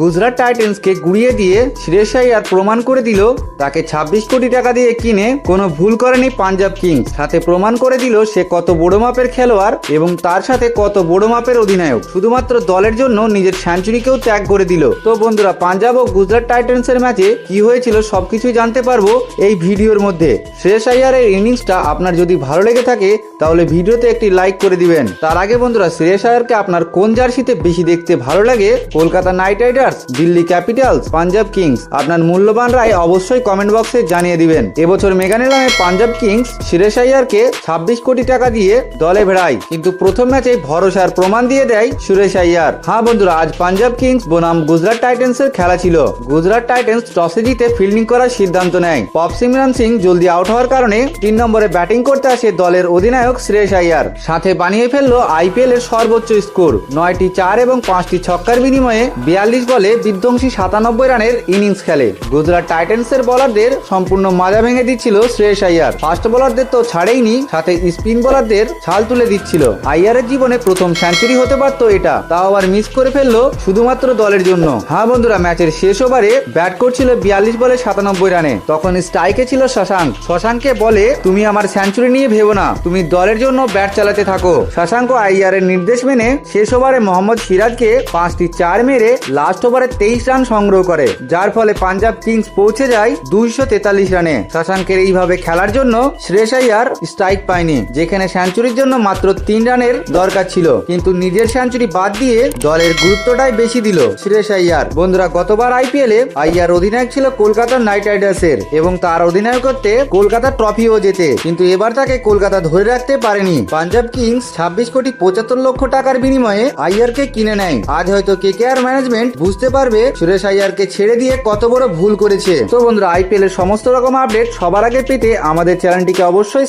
গুজরাট টাইটেন্সকে গুড়িয়ে দিয়ে শ্রেয়স আইয়ার প্রমাণ করে দিল, তাকে ২৬ কোটি টাকা দিয়ে কিনে কোনো ভুল করেনি পাঞ্জাব কিংস। সাথে প্রমাণ করে দিল সে কত বড় মাপের খেলোয়াড় এবং তার সাথে কত বড় মাপের অধিনায়ক। শুধুমাত্র দলের জন্য নিজের সেঞ্চুরিকেও ত্যাগ করে দিল। তো বন্ধুরা, পাঞ্জাব ও গুজরাট টাইটেন্সের ম্যাচে কি হয়েছিল সবকিছুই জানতে পারব এই ভিডিওর মধ্যে। শ্রেয়স আইয়ারের ইনিংসটা আপনার যদি ভালো লেগে থাকে, তাহলে ভিডিওতে একটি লাইক করে দিবেন। তার আগে বন্ধুরা শ্রেয়স আয়ারকে আপনার কোন জার্সিতে বেশি দেখতে ভালো লাগে? Kolkata Knight Riders Delhi Capitals Punjab Kings আপনার মূল্যবান রায় অবশ্যই কমেন্ট বক্সে জানিয়ে দিবেন। এবছর মেগা নিলামে পাঞ্জাব কিংস শ্রেয়স আইয়ারকে ছাব্বিশ কোটি টাকা দিয়ে দলে ভেড়ায়। কিন্তু প্রথম ম্যাচে ভরসার প্রমাণ দিয়ে দেয় সুরেশ আইয়ার হ্যাঁ বন্ধুরা, আজ পাঞ্জাব কিংস বনাম গুজরাট টাইটেন্সের খেলা ছিল। গুজরাট টাইটেন্স টসে জিতে ফিল্ডিং করার সিদ্ধান্ত নেয়। পপ সিমরান সিং জলদি আউট হওয়ার কারণে তিন নম্বরে ব্যাটিং করতে আসে দলের অধিনায়ক শ্রেয়স আইয়ার সাথে বানিয়ে ফেলল আইপিএল এর সর্বোচ্চ স্কোর নয়টি চার এবং পাঁচটি ছক্কার বিনিময়ে বিয়াল্লিশ বলে বিধ্বংসী সাতানব্বই রানের ইনিংস খেলে। গুজরাট টাইটেন্সের বলারদের সম্পূর্ণ মাজা ভেঙে দিচ্ছিল শ্রেয়স আইয়ার। ফাস্ট বোলারদের তো ছাড়েইনি, সাথে স্পিন বোলারদের ছাল তুলে দিচ্ছিল। আইয়ারের জীবনে প্রথম সেঞ্চুরি হতে পারতো এটা, তাও আবার মিস করে ফেলল শুধুমাত্র দলের জন্য। হ্যাঁ বন্ধুরা, ম্যাচের শেষ ওভারে ব্যাট করছিল বিয়াল্লিশ বলে সাতানব্বই রানে। তখন স্ট্রাইকে ছিল শশাঙ্ক। শশাঙ্ককে বলে, তুমি আমার সেঞ্চুরি নিয়ে ভেবো না, তুমি দলের জন্য ব্যাট চালাতে থাকো। শশাঙ্ক আইয়ারের নির্দেশ মেনে শেষ ওভারে মোহাম্মদ সিরাজকে পাঁচটি চার মেরে লাস্ট ওভারে তেইশ রান সংগ্রহ করে, যার ফলে পাঞ্জাব কিংস পৌঁছে যায় দুইশো তেতাল্লিশ রানে। শশাঙ্কের এইভাবে খেলার জন্য শ্রেয়স আইয়ার স্ট্রাইক পায়নি, যেখানে সেঞ্চুরির জন্য মাত্র তিন রানের দরকার ছিল। কিন্তু নিজের সেঞ্চুরি বাদ দিয়ে দলের গুরুত্বটাই বেশি দিল শ্রেয়স আইয়ার বন্ধুরা, গতবার আইপিএল এ আইয়ার অধিনায়ক ছিল কলকাতা নাইট রাইডার্স এর এবং তার অধিনায়কত্বে কলকাতা ট্রফিও জেতে, কিন্তু এবার তাকে কলকাতা ধরে রাখতে পারেনি। পাঞ্জাব কিংস ছাব্বিশ কোটি পঁচাত্তর লক্ষ টাকার বিনিময়ে আইয়ারকে কিনে নেয়। আজ হয়তো কেকেআর ম্যানেজমেন্ট বুঝতে পারবে সুরেশ আইয়ারকে ছেড়ে দিয়ে কত বড় ভুল করেছে। তো বন্ধুরা আইপিএল এর সমস্ত রকম আপডেট সবার আগে পেতে আমাদের চ্যানেলটিকে অবশ্যই